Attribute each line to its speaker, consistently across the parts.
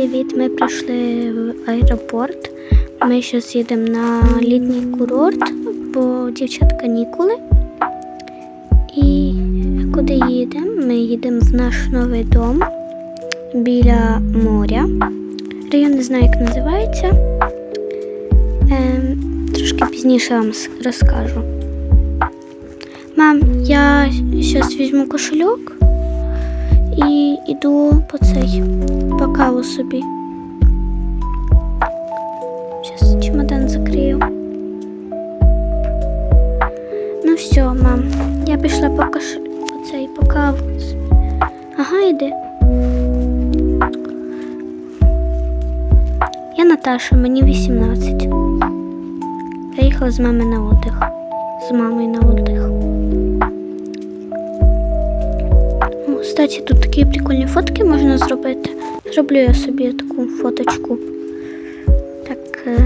Speaker 1: привіт! Ми прийшли в аеропорт. Ми зараз їдемо на літній курорт, бо дівчат канікули. І куди їдемо? Ми їдемо в наш новий дом біля моря. Район не знаю, як називається. Ем, трошки пізніше вам розкажу. Мам, я зараз візьму кошельок і йду по цей по каву собі. Зараз чемодан закрию. Ну все, мам, я пішла по кош... по цей по каву. Ага, йди. Я Наташа, мені 18. Я їхала з мами на отдих. З мамою на отдих. Кстати, тут такі прикольні фотки можна зробити. Зроблю я собі таку фоточку. Так. е,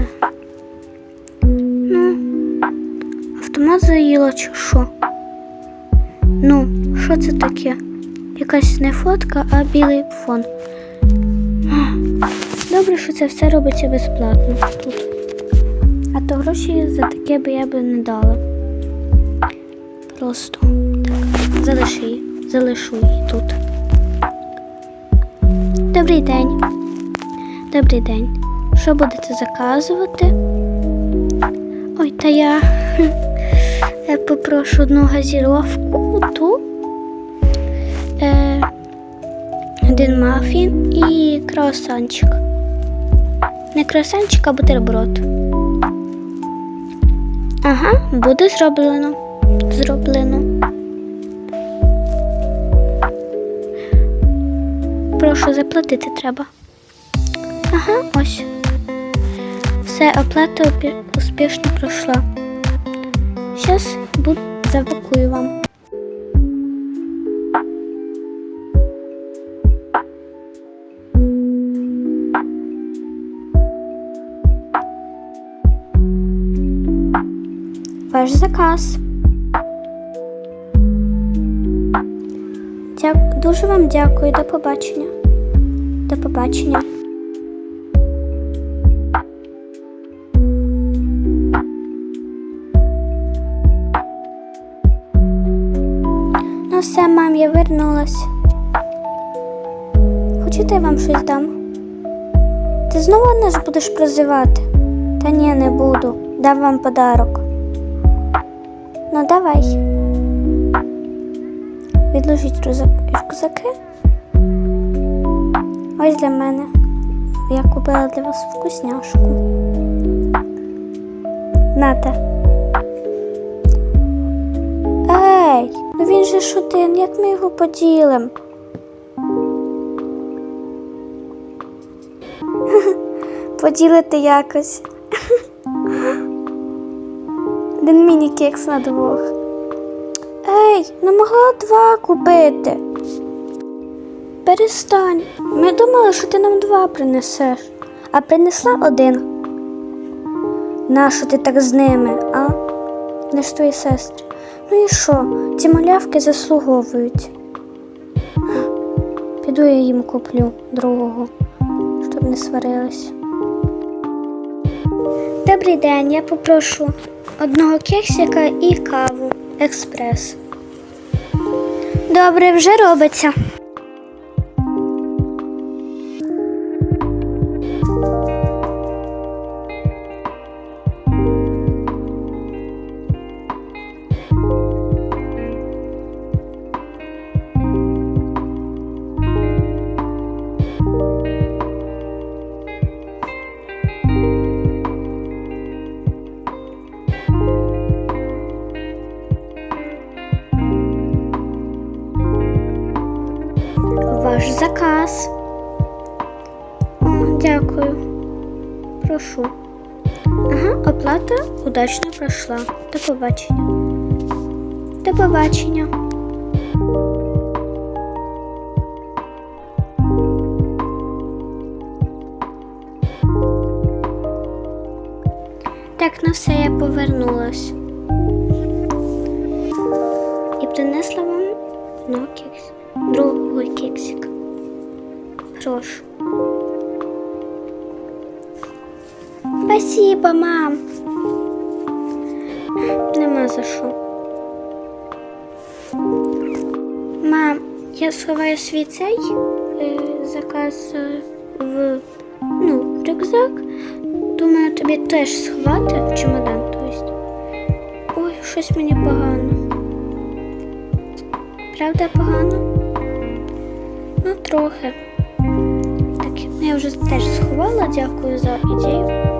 Speaker 1: Ну, автомат заїла чи що? Ну, що це таке? Якась не фотка, а білий фон. Добре, що це все робиться безплатно тут. А то гроші за таке би я би не дала. Просто так, залиши її, залишу її тут. Добрий день. Добрий день. Що будете заказувати? Ой, та я, я попрошу одну газіровку ту. Е, один мафін і круасанчик. Не круасанчик, а бутерброд. Ага, буде зроблено. Зроблено. Прошу заплатити треба. Ага, ось. Все, оплата успішно пройшла. Зараз запакую вам. Ваш заказ. Дуже вам дякую. До побачення. До побачення. Ну все, мам, я вернулась. Хочете я вам щось дам? Ти знову нас будеш прозивати? Та ні, не буду. Дам вам подарок. Ну, давай. Відложіть рюкзак- рюкзаки. Ось для мене. Я купила для вас вкусняшку. Нате. Ей, ну він же ж як ми його поділимо? Поділити якось. Один міні-кекс на двох. Ей, не могла два купити. Перестань. Ми думали, що ти нам два принесеш, а принесла один. Нащо ти так з ними, а? Не ж твої сестри. Ну і що? Ці малявки заслуговують. Піду я їм куплю другого, щоб не сварились. Добрий день, я попрошу одного кексика і каву експрес. Добре, вже робиться. Побачення. До побачення. Так, ну все, я повернулась. І принесла вам ну, кекс. Другий кексик. Прошу. Спасибо, мам. За що. Мам, я сховаю свій цей е, заказ е, в ну, рюкзак. Думаю, тобі теж сховати в чемодан. Тобто. Ой, щось мені погано. Правда погано? Ну, трохи. Так, я вже теж сховала, дякую за ідею.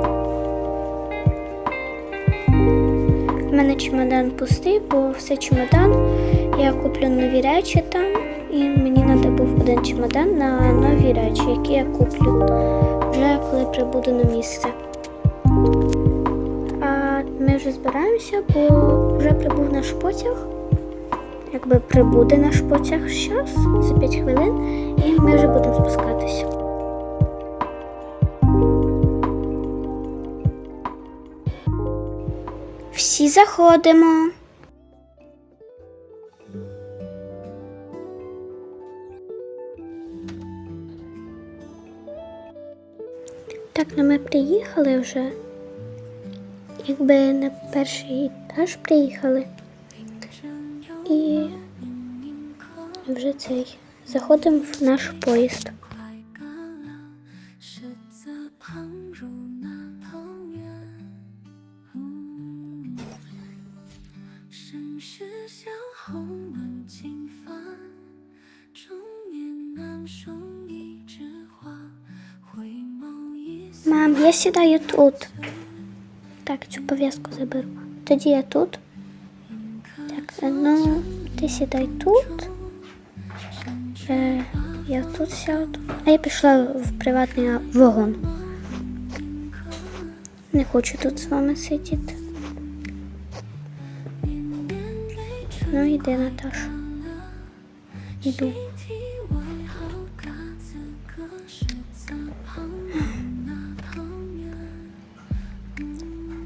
Speaker 1: У мене чемодан пустий, бо все чемодан. Я куплю нові речі там, і мені треба був один чемодан на нові речі, які я куплю вже коли прибуду на місце. А ми вже збираємося, бо вже прибув наш потяг. Якби прибуде наш потяг зараз за 5 хвилин, і ми вже будемо спускатися. Заходимо. Так, ну ми приїхали вже. Якби на перший етаж приїхали. І вже цей. Заходимо в наш поїзд.
Speaker 2: 盛世相候论尽帆，中年难收一枝花，回眸一笑。
Speaker 1: Мам, я сідаю тут. Так, цю пов'язку заберу. Тоді я тут. Так, е, ну, ти сідай тут. Е, я тут сяду. А я пішла в приватний вагон. Не хочу тут з вами сидіти. Де Наташа? Іду.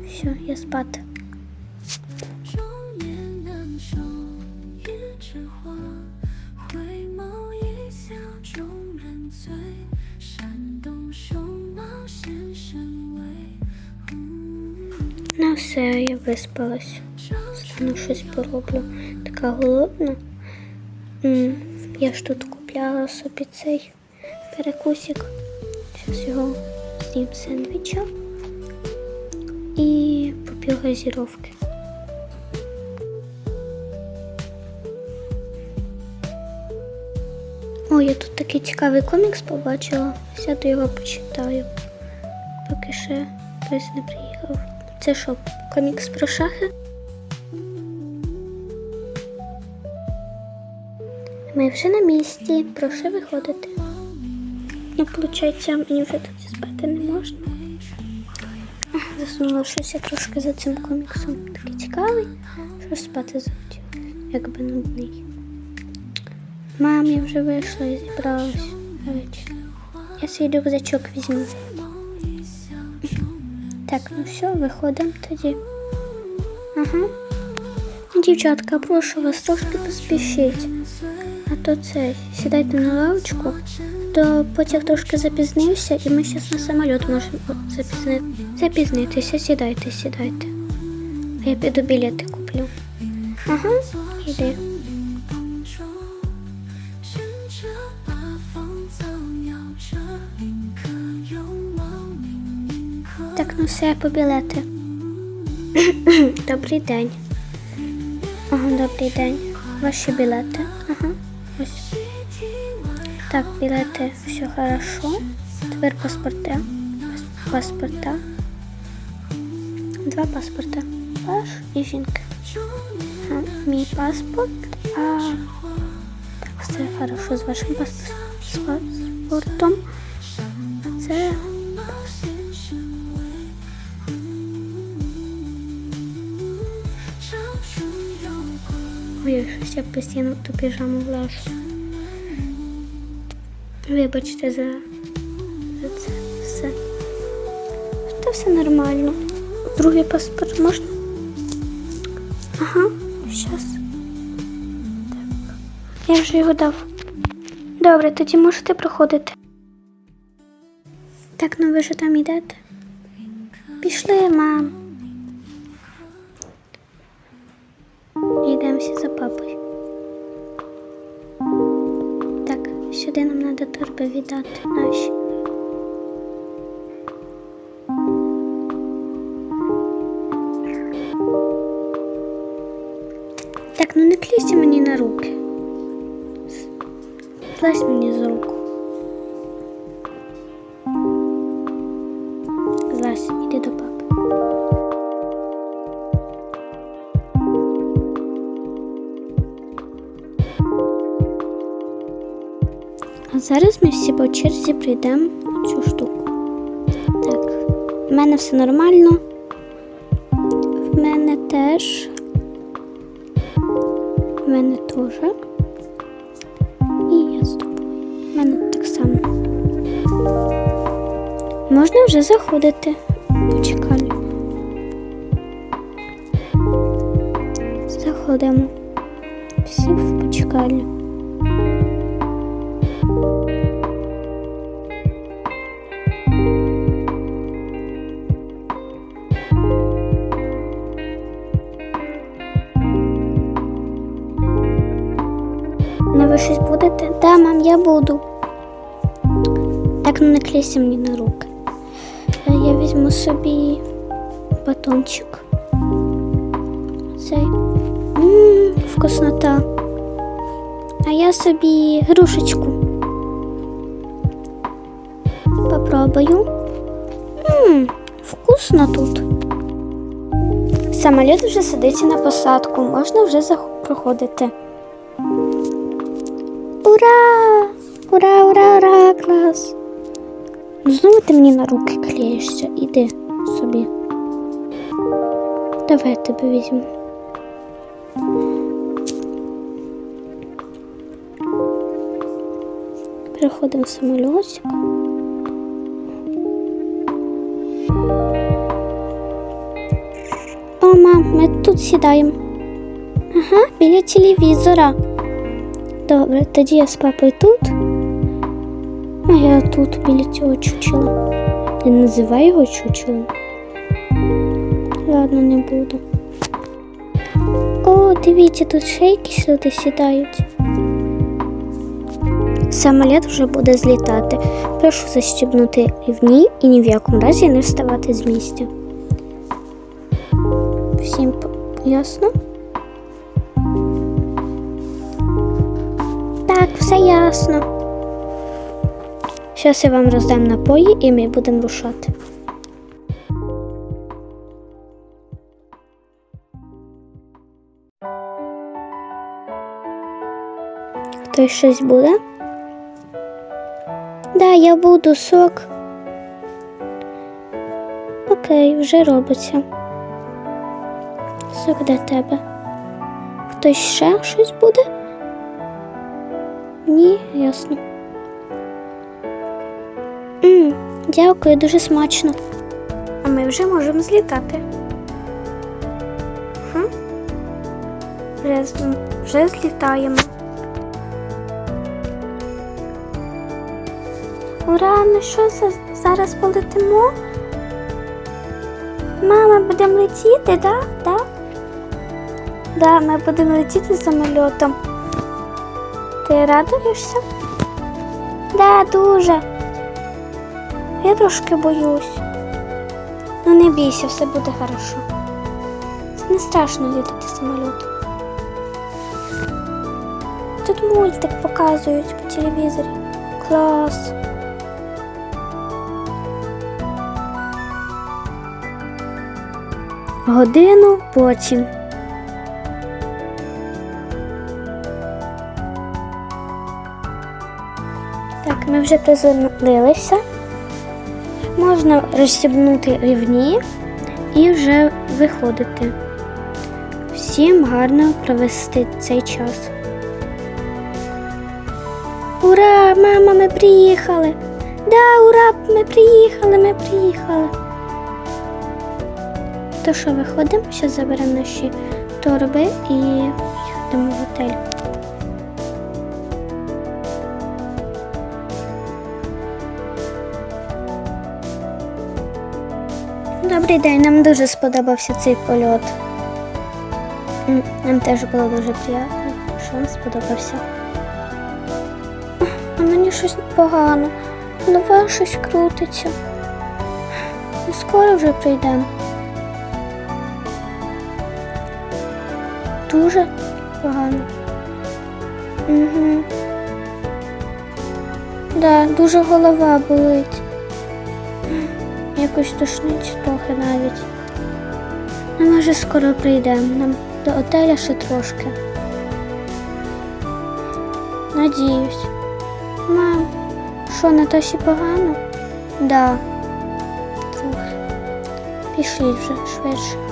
Speaker 1: Все, я спати. Ну все, я виспалась. Стану щось пороблю. Така голодна. Я ж тут купляла собі цей перекусик. Зараз його з'їм сендвіча і поп'ю газіровки. О, я тут такий цікавий комікс побачила. Сяду його почитаю. Поки ще хтось не приїхав. Це що, комікс про шахи? Ми вже на місці. Прошу виходити. Ну, виходить, мені вже тут спати не можна. Засунула трошки за цим коміксом. Такий цікавий, що спати захотів, якби нудний. Мам, я вже вийшла і зібралась. Я свій рюкзачок візьму. Так, ну все, виходимо тоді. Ага. Дівчатка, прошу вас, трошки поспішіть. А то це, сідайте на лавочку, то потяг трошки запізнився і ми зараз на самоліт можемо запізни... запізнитися, сідайте, сідайте. А я піду білети куплю. Ага,
Speaker 2: йди.
Speaker 1: Так, ну все, по білети. Добрий день. Ага, добрий день. Ваші білети. Так, білети, все хорошо. Тепер паспорти. Паспорта. Два паспорта. Ваш і жінки. Ага, мій паспорт. А... Все хорошо з вашим паспортом. А це Ой, щось я постійно в ту піжаму влажу. Вибачте за, за це все. Та все нормально. Другий паспорт можна? Ага, щас. Так. Я вже його дав. Добре, тоді можете проходити. Так, ну ви ж там йдете? пішли, мам. Йдемо всі за папою. Сюди нам треба торби віддати наші. Так, ну не клійся мені на руки. Злазь мені з руку. Зараз ми всі по черзі прийдемо цю штуку. Так, в мене все нормально. В мене теж. В мене теж. І я з тобою. В мене так само. Можна вже заходити. Почекай. Заходимо. Ви щось будете? Да, мам, я буду. Так, ну не клейся мені на руки. Е, Я візьму собі батончик. Цей. Ммм, вкуснота. А я собі грушечку. Попробую. Ммм, вкусно тут. Самоліт вже сидиться на посадку, можна вже проходити. Ура! Ура, ура, ура, клас! Знову ти мені на руки клеїшся. Іди собі. Давай я тебе візьму. Переходимо в самольотик. О, мам, ми тут сідаємо. Ага, біля телевізора. Добре, тоді я з папою тут. А я тут біля цього чучела. Не називай його чучелом. Ладно, не буду. О, дивіться, тут ще якісь люди сідають. Самоліт вже буде злітати. Прошу застібнути рівні і ні в якому разі не вставати з місця. Всім ясно? Все ясно. Зараз я вам роздам напої і ми будемо рушати. Хтось щось буде? Да, я буду сок. Окей, вже робиться. Сок для тебе. Хтось ще щось буде? Ні, ясно. м дякую, дуже смачно. А ми вже можемо злітати. Хм? Вже, вже злітаємо. Ура, ми що за- зараз полетимо? Мама, будемо летіти, да? Да? Да, ми будемо летіти самольотом. Ти радуєшся? Да, дуже. Я трошки боюсь. Ну не бійся, все буде хорошо. Це не страшно літати самоліт. Тут мультик показують по телевізорі. Клас. Годину потім. Вже приземлилися. Можна розстібнути рівні і вже виходити. Всім гарно провести цей час. Ура, мама, ми приїхали! Да, ура, ми приїхали, ми приїхали. То що, виходимо? Зараз заберемо наші торби і їдемо в готель. Добрий день, нам дуже сподобався цей польот. Нам теж було дуже приємно, що вам сподобався. А мені щось погано. Голова щось крутиться. Ми скоро вже прийдемо. Дуже погано. Угу. Да, дуже голова болить. Якось тошнить трохи навіть. Ну, може, скоро прийдемо. Нам до отеля ще трошки. Надіюсь. Мам, що Наташі погано? Да. Трохи. Пішли вже швидше.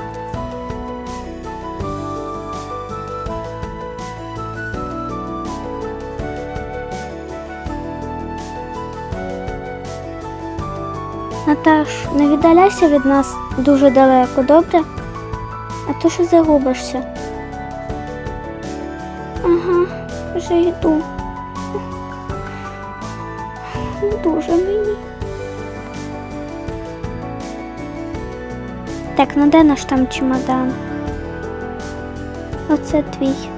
Speaker 1: Наташ, не віддаляйся від нас дуже далеко, добре? А то що загубишся. Ага, вже йду. Дуже мені. Так, ну де наш там чемодан? Оце твій.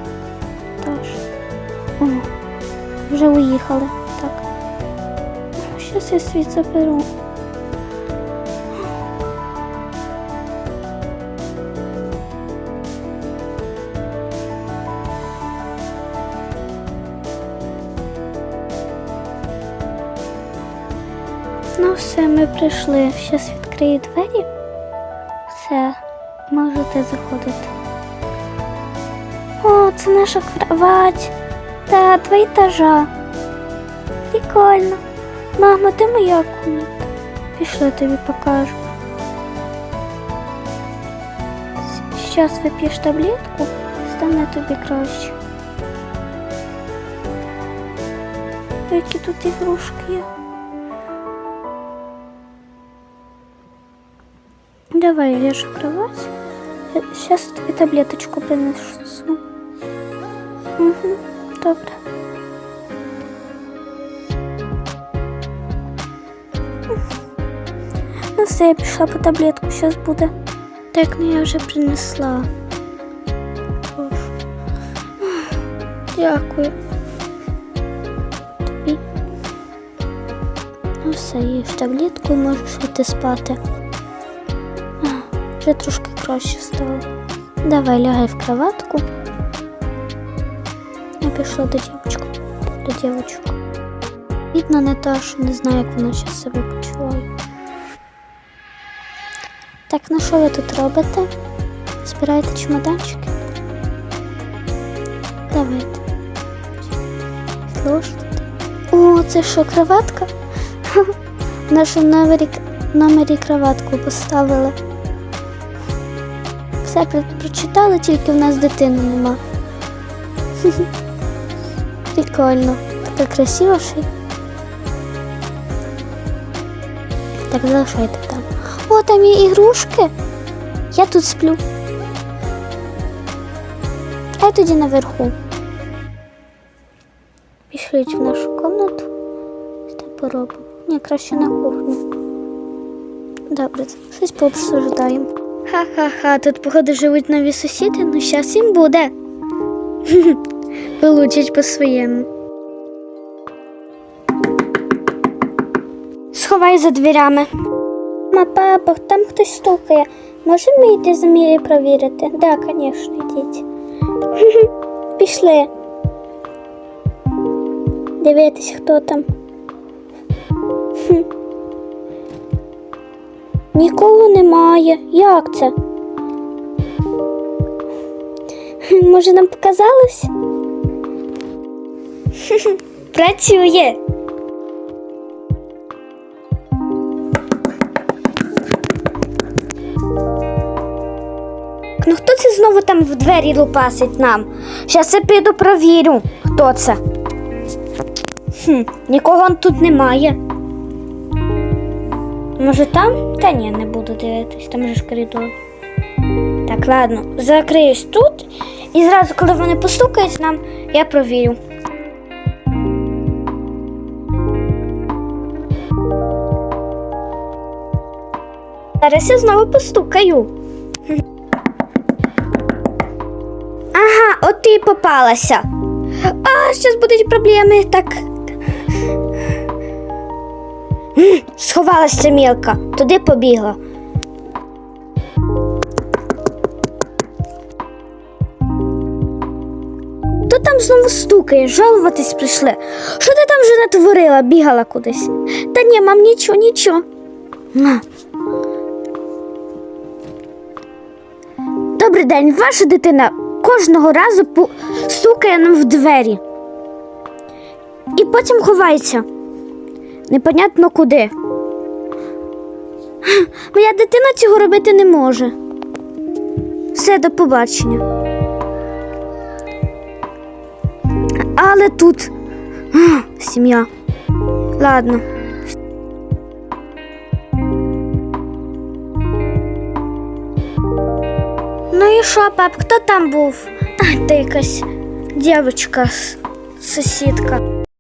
Speaker 1: Тож. О, вже уїхали. Так. Щас я свій заберу. Все, ми прийшли. Щас відкрию двері. Все, можете заходити. О, це наша кровать. Та два етажа. Прикольно. Мама, де моя комната? Пішли тобі покажу. Зараз вип'єш таблетку, стане тобі краще. Які тут ігрушки є. Давай, ляжь в кровать. Сейчас тобі таблеточку принесу. Угу, добре. Ну все, я пішла по таблетку, зараз буде. Так, ну я вже принесла. Дякую. Тобі. Ну все, їж таблетку і можеш йти спати. Вже трошки краще стало. Давай лягай в кроватку. Я пішла до дівчинки. До дівчинок. Бідна Наташа, не знаю, як вона зараз себе почуває. Так, ну що ви тут робите? Збираєте чемоданчики? Давайте. Ложите. О, це що, кроватка? В нашому номері, номері кроватку поставили. Все прочитали, тільки в нас дитини нема. Прикольно. Така красива ще. Так, залишайте там. О, там є ігрушки. Я тут сплю. А я тоді наверху. Пішліть в нашу кімнату. Там поробимо. Ні, краще на кухню. Добре, щось пообсуждаємо. Ха-ха-ха, тут, походу, живуть нові сусіди, ну щас їм буде. Получать по-своєму. Сховай за дверями. Ма, папа, там хтось стукає. Можемо йти з Мірі провірити? Да, звісно, йдіть. Пішли. Дивитись, хто там. Нікого немає. Як це? Може, нам показалось? Працює. Ну хто це знову там в двері лупасить нам? Щас я піду провірю, хто це. Хм, нікого тут немає. Може там? Та ні, не буду дивитись, там же ж коридор. Так, ладно, закриюсь тут і зразу, коли вони постукають нам, я провірю. Зараз я знову постукаю. Ага, от ти й попалася. А, зараз будуть проблеми. Так. Сховалася мілка, туди побігла. Хто там знову стукає, жалуватись прийшли. Що ти там вже натворила, бігала кудись? Та ні, мам, нічого, нічого. На. Добрий день, ваша дитина кожного разу стукає нам в двері. І потім ховається. Непонятно куди. Моя дитина цього робити не може. Все, до побачення. Але тут сім'я. Ладно. Ну і що, пап, хто там був? Та якась дівчинка, сусідка.